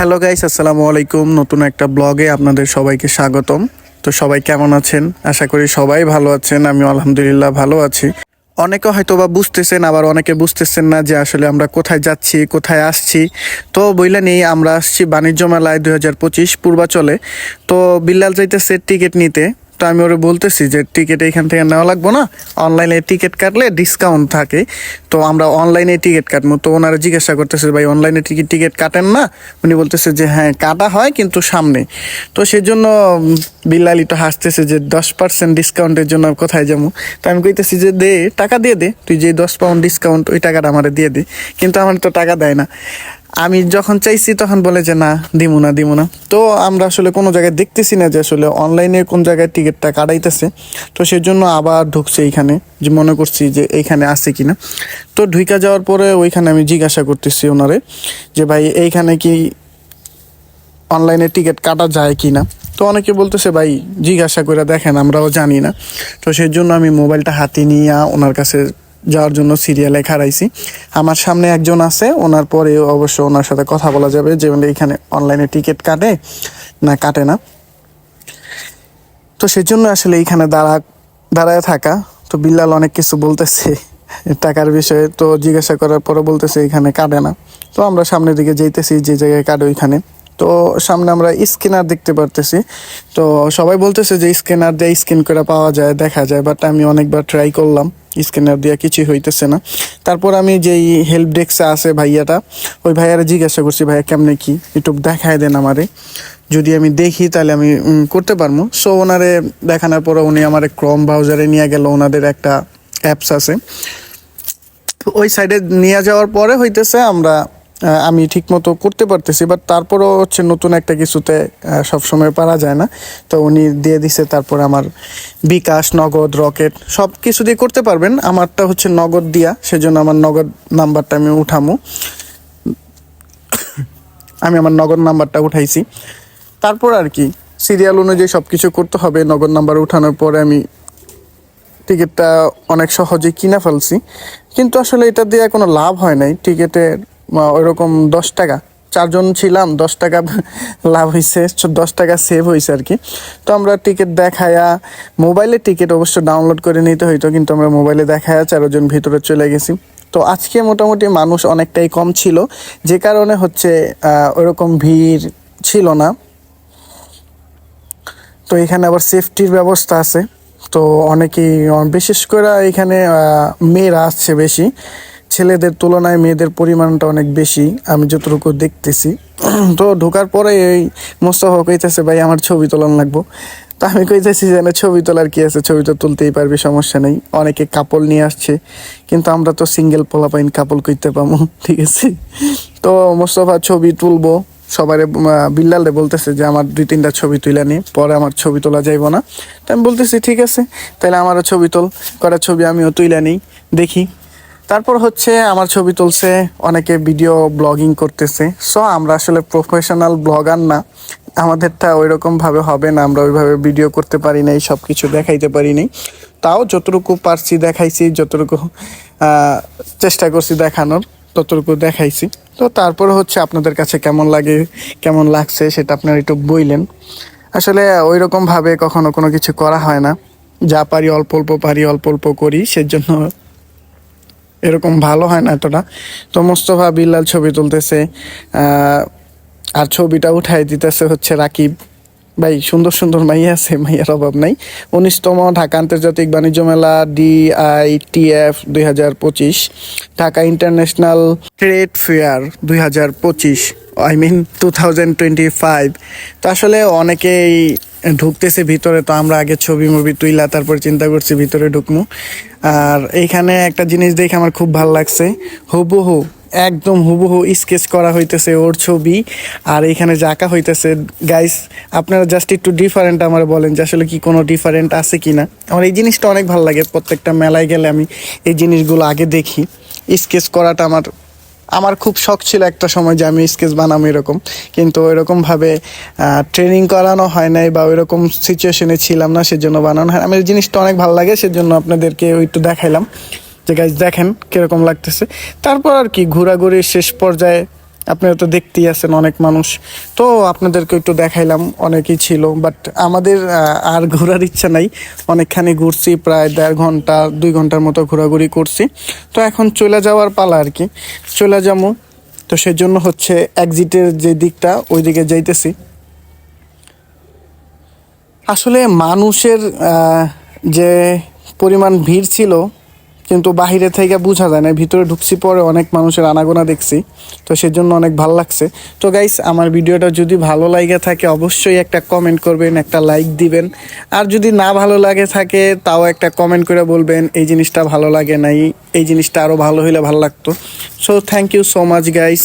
Hello guys আসসালামু আলাইকুম। নতুন একটা ব্লগে আপনাদের সবাইকে স্বাগতম। তো সবাই কেমন আছেন? আশা করি সবাই ভালো আছেন। আমি আলহামদুলিল্লাহ ভালো আছি। অনেকে হয়তো বা বুঝতেছেন, আবার অনেকে বুঝতেছেন না যে আসলে আমরা কোথায় যাচ্ছি, কোথায় আসছি। তো বইলেন নেই আমরা আসছি বাণিজ্য মেলায় দুই হাজার পঁচিশ পূর্বাচলে। তো বিল্লাল যাইতেছে টিকিট নিতে। তো আমি ওরে বলতেছি যে টিকিট এখান থেকে নেওয়া লাগবো না। অনলাইনে টিকিট কাটলে ডিসকাউন্ট থাকে। তো আমরা অনলাইনে টিকিট কাটবো। তো ওনারা জিজ্ঞাসা করতেছে, ভাই অনলাইনে টিকিট টিকিট কাটেন না? উনি বলতেছে যে হ্যাঁ কাটা হয় কিন্তু সামনে। তো সেই জন্য বিল্লালি তো হাসতেছে যে, দশ পার্সেন্ট ডিসকাউন্টের জন্য কোথায় যাব? তো আমি কইতেছি যে, দে, টাকা দিয়ে দে। তুই যে দশ পাউন্ড ডিসকাউন্ট ওই টাকাটা আমার দিয়ে দে। কিন্তু আমার তো টাকা দেয় না। আমি যখন চাইছি তখন বলে যে, না, দিমু না দিমু না। তো আমরা আসলে কোনো জায়গায় দেখতেছি না যে আসলে অনলাইনে কোন জায়গায় টিকিটটা কাটাইতেছে। তো সেই জন্য আবার ঢুকছে এইখানে, যে মনে করছি যে এইখানে আছে কিনা। তো ঢুইকা যাওয়ার পরে ওইখানে আমি জিজ্ঞাসা করতেছি ওনারে যে, ভাই, এইখানে কি অনলাইনে টিকিট কাটা যায় কি না তো অনেকে বলতেছে, ভাই, জিজ্ঞাসা করে দেখেন, আমরাও জানি না। তো সেই জন্য আমি মোবাইলটা হাতে নিয়ে ওনার কাছে যাওয়ার জন্য সিরিয়ালে খাড়াইছি। আমার সামনে একজন আছে, ওনার পরে অবশ্য ওনার সাথে কথা বলা যাবে, যে এখানে অনলাইনে টিকিট কাটে, না কাটে না। তো সেই জন্য আসলে এইখানে দাঁড়া, দাঁড়ায় থাকা। তো বিল্লাল অনেক কিছু বলতেছে, টাকার বিষয়ে তো জিজ্ঞাসা করার পরে বলতেছে এখানে কাটে না। তো আমরা সামনের দিকে যাইতেছি, যে জায়গায় কাটে ওইখানে। তো সামনে আমরা স্ক্যানার দেখতে পারতেছি। তো সবাই বলতেছে যে স্ক্যানার দিয়ে স্ক্যান করে পাওয়া যায়, দেখা যায় বাট আমি অনেকবার ট্রাই করলাম। স্ক্যানার দিয়ে কিছুই হইতেছে না। তারপর আমি যেই হেল্প ডেস্কে আছে ভাইয়াটা, ওই ভাইয়ারা জিজ্ঞাসা করছি, ভাইয়া, কেমনে কি? একটু দেখায় দেন আমারে। যদি আমি দেখি, তাহলে আমি করতে পারব সো ওনারে দেখানোর পরে উনি আমার ক্রম ব্রাউজারে নিয়ে গেল, ওনাদের একটা অ্যাপস আছে। ওই সাইডে নিয়ে যাওয়ার পরে হইতেছে আমরা আমি ঠিক মতো করতে পারতেছি বাট তারপরও হচ্ছে নতুন একটা কিছুতে সবসময় পারা যায় না। তো উনি দিয়ে দিছে, তারপর আমার বিকাশ, নগদ, রকেট সব কিছু দিয়ে করতে পারবেন। আমারটা হচ্ছে নগদ দিয়া, সেজন্য আমার নগদ নাম্বারটা আমি উঠামু। আমি আমার নগদ নাম্বারটা উঠাইছি। তারপর আর কি সিরিয়াল অনুযায়ী সব কিছু করতে হবে। নগদ নাম্বার উঠানোর পরে আমি টিকিটটা অনেক সহজে কিনে ফেলছি। কিন্তু আসলে এটা দিয়ে কোনো লাভ হয় নাই। টিকিটের ওইরকম দশ টাকা। চারজন ছিলাম, দশ টাকা লাভ হয়েছে দশ টাকা সেভ হয়েছে আর কি। তো আমরা টিকিট দেখায়া মোবাইলে টিকিট অবশ্য ডাউনলোড করে নিতে হইতো, কিন্তু আমরা মোবাইলে দেখায়া চারজন ভিতরে চলে গেছি। তো আজকে মোটামুটি মানুষ অনেকটাই কম ছিল, যে কারণে হচ্ছে ওরকম ভিড় ছিল না। তো এখানে আবার সেফটির ব্যবস্থা আছে। তো অনেকেই, বিশেষ করে এখানে মেয়েরা আসছে বেশি। ছেলেদের তুলনায় মেয়েদের পরিমাণটা অনেক বেশি, আমি যতটুকু দেখতেছি। তো ঢোকার পরে এই মোস্তফা কইতেছে, ভাই, আমার ছবি তোলান লাগবো। তো আমি কইতেছি যে না ছবি তোলার কি আছে? ছবি তো তুলতেই পারবি, সমস্যা নেই। অনেকে কাপড় নিয়ে আসছে, কিন্তু আমরা তো সিঙ্গেল পোলাপাইন কাপড় কইতে পাবো ঠিক আছে? তো মোস্তফা, ছবি তুলবো। সবারে বিল্লালে বলতেছে যে, আমার দুই তিনটা ছবি তুলে নি, পরে আমার ছবি তোলা যাইব না। তো আমি বলতেছি, ঠিক আছে তাহলে আমারও ছবি তোল করা ছবি আমিও তুলে নিই, দেখি। তারপর হচ্ছে আমার ছবি তুলছে, অনেকে ভিডিও ব্লগিং করতেছে। সো আমরা আসলে প্রফেশনাল ব্লগার না। আমাদেরটা ওই রকম ভাবে হবে না, আমরা ওইভাবে ভিডিও করতে পারি নাই সব কিছু দেখাইতে পারি নাই। তাও যতটুকু পারছি দেখাইছি, যতটুকু চেষ্টা করছি দেখানোর, ততটুকু দেখাইছি। তো তারপরে হচ্ছে আপনাদের কাছে কেমন লাগে, কেমন লাগছে সেটা আপনারা একটু বইলেন। আসলে ওই রকম ভাবে কখনো কোনো কিছু করা হয় না। যা পারি অল্প অল্প পারি, অল্প অল্প করি, সেজন্য এরকম ভালো হয় না এতটা। তো মোস্তফা বিল্লাল ছবি তুলতেছে আর ছবিটা উঠাই দিতেছে হচ্ছে রাকিব। ভাই, সুন্দর সুন্দর মাইয়া আছে, মাইয়ার অভাব নাই। উনিশতম ঢাকা আন্তর্জাতিক বাণিজ্য মেলা, ডিআইটিএফ দুই হাজার পঁচিশ, ঢাকা ইন্টারন্যাশনাল ট্রেড ফেয়ার দুই হাজার পঁচিশ, I mean two thousand twenty five. তো আসলে অনেকেই ঢুকতেছে ভিতরে, তো আমরা আগে ছবি, মুভি তুইলা, তারপর চিন্তা করছি ভিতরে ঢুকমু। আর এইখানে একটা জিনিস দেখে আমার খুব ভালো লাগছে। হুবহু, একদম হুবহু স্কেচ করা হইতেছে ওর ছবি, আর এখানে যে আঁকা হইতেছে গাইস আপনারা জাস্ট একটু ডিফারেন্ট আমার বলেন যে আসলে কি কোনো ডিফারেন্ট আছে কি না আমার এই জিনিসটা অনেক ভালো লাগে, প্রত্যেকটা মেলায় গেলে আমি এই জিনিসগুলো আগে দেখি। স্কেচ করাটা আমার আমার খুব শখ ছিল একটা সময় যে আমি স্কেচ বানাবো এরকম। কিন্তু ওইরকমভাবে ট্রেনিং করানো হয় নাই বা ওইরকম সিচুয়েশনে ছিলাম না, সেজন্য বানানো হয় আমি জিনিসটা অনেক ভালো লাগে, সেজন্য আপনাদেরকে ওই একটু দেখাইলাম। যে গাছ দেখেন কীরকম লাগতেছে। তারপর আর কি, ঘোরাঘুরির শেষ পর্যায়ে আপনারা তো দেখতেই আছেন অনেক মানুষ। তো আপনাদেরকে একটু দেখাইলাম, অনেকই ছিল বাট আমাদের আর ঘোরার ইচ্ছা নাই। অনেকখানি ঘুরছি, প্রায় দেড় ঘণ্টা, দুই ঘণ্টার মতো ঘোরাঘুরি করছি। তো এখন চলে যাওয়ার পালা আর কি। চলে যাব, তো সেজন্য হচ্ছে এক্সিটের যে দিকটা ওই দিকে যাইতেছি। আসলে মানুষের যে পরিমাণ ভিড় ছিল কিন্তু বাহিরে থেকে বোঝা যায় না। ভিতরে ঢুকছি পরে অনেক মানুষের আনাগোনা দেখছি, তো সেজন্য অনেক ভালো লাগছে। তো গাইস আমার ভিডিওটা যদি ভালো লাগে থাকে, অবশ্যই একটা কমেন্ট করবেন, একটা লাইক দিবেন। আর যদি না ভালো লাগে থাকে, তাও একটা কমেন্ট করে বলবেন, এই জিনিসটা ভালো লাগে নাই, এই জিনিসটা আরও ভালো হইলে ভালো লাগতো। So thank you so much guys